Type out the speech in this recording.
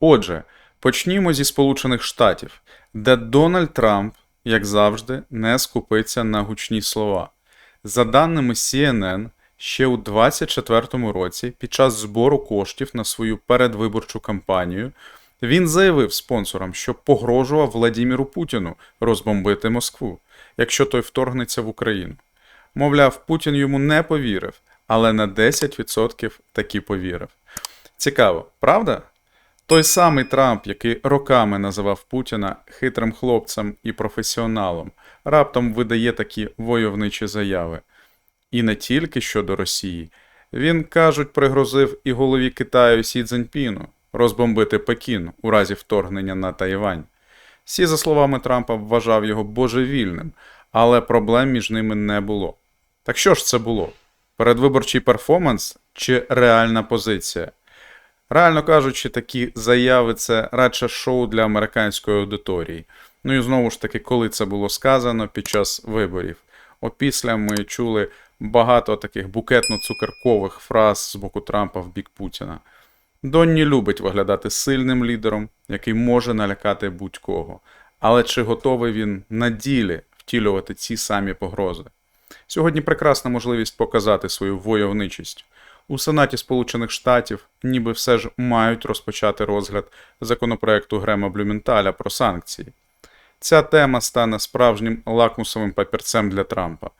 Отже, почнімо зі Сполучених Штатів, де Дональд Трамп, як завжди, не скупиться на гучні слова. За даними CNN, ще у 2024 році, під час збору коштів на свою передвиборчу кампанію, він заявив спонсорам, що погрожував Владіміру Путіну розбомбити Москву, якщо той вторгнеться в Україну. Мовляв, Путін йому не повірив, але на 10% таки повірив. Цікаво, правда? Той самий Трамп, який роками називав Путіна хитрим хлопцем і професіоналом, раптом видає такі войовничі заяви. І не тільки щодо Росії. Він, кажуть, пригрозив і голові Китаю Сі Цзіньпіну розбомбити Пекін у разі вторгнення на Тайвань. Сі, за словами Трампа, вважав його божевільним, але проблем між ними не було. Так що ж це було? Передвиборчий перформанс чи реальна позиція? Реально кажучи, такі заяви це радше шоу для американської аудиторії. Ну і знову ж таки, коли це було сказано під час виборів. Опісля ми чули багато таких букетно-цукеркових фраз з боку Трампа в бік Путіна. Донні любить виглядати сильним лідером, який може налякати будь-кого. Але чи готовий він на ділі втілювати ці самі погрози? Сьогодні прекрасна можливість показати свою войовничість. У Сенаті Сполучених Штатів ніби все ж мають розпочати розгляд законопроекту Грема Блюменталя про санкції. Ця тема стане справжнім лакмусовим папірцем для Трампа.